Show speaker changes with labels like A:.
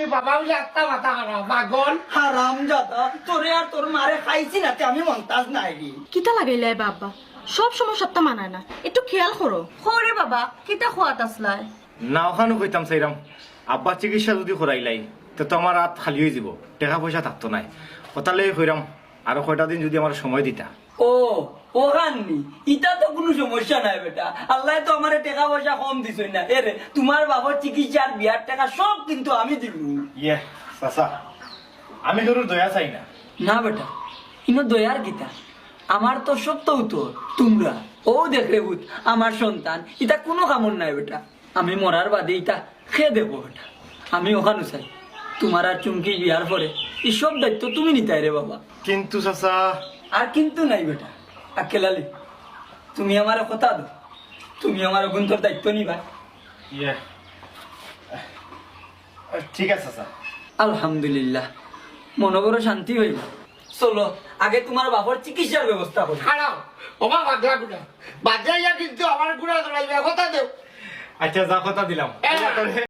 A: বাবা বলে একটা মাথা খারাপ পাগল
B: হারাম জাদা। তোরে আর তোর মারে খাইছি না আমি মন্তাজ নাই রে
C: কিতা লাগাইলে বাবা? সব সমস্যাটা মানায় না। একটু খেয়াল করো।
D: হরে বাবা কিতা খোয়াত আসলাই
E: না ওখানে কইতাম চাইরাম। আব্বা চিকিৎসা যদি করাইলাই তো তো আমার রাত খালি হয়ে যাব। টাকা পয়সা থাকতো নাই। ওতালে কইরাম আরও কয়টা দিন যদি আমার সময় দিতা।
B: ও ও হাননি ইটা তো কোনো সমস্যা নাই বেটা। আল্লাহ তো আমার টাকা পয়সা কম দিছই না। এরে তোমার বাবার চিকিৎসার বিয়ার টাকা সব কিন্তু আমি দিব।
E: ইয়ে চাচা আমি তোর দয়া চাই না।
B: না বেটা ইনো দয়ার গীতা আমার তো সব তো তো তোমরা ও দেখলে বুত আমার সন্তান ইটা কোনো কামন নাই বেটা। আমি মরার বাদে ইটা খেয়ে দেবো বেটা। আমি ওখানে চাই। তোমার আর চুমকি বিয়ার পরে এই সব দায়িত্ব তুমি নিতাই রে বাবা।
E: কিন্তু চাচা
B: আর কিন্তু নাই বেটা আকেলালি তুমি আমার কথা দো তুমি আমার গুন্তর দায়িত্ব নিবা।
E: ঠিক আছে স্যার।
B: আলহামদুলিল্লাহ। মনে করো শান্তি হইল চলো আগে তোমার বাবার চিকিৎসার ব্যবস্থা করি।
A: খারাপ। ওমা বাদলা গুড়া বাজাইয়া কিন্তু আমার গুড়া ধরাইবে কথা দেও।
E: আচ্ছা যা কথা দিলাম।
A: হ্যাঁ।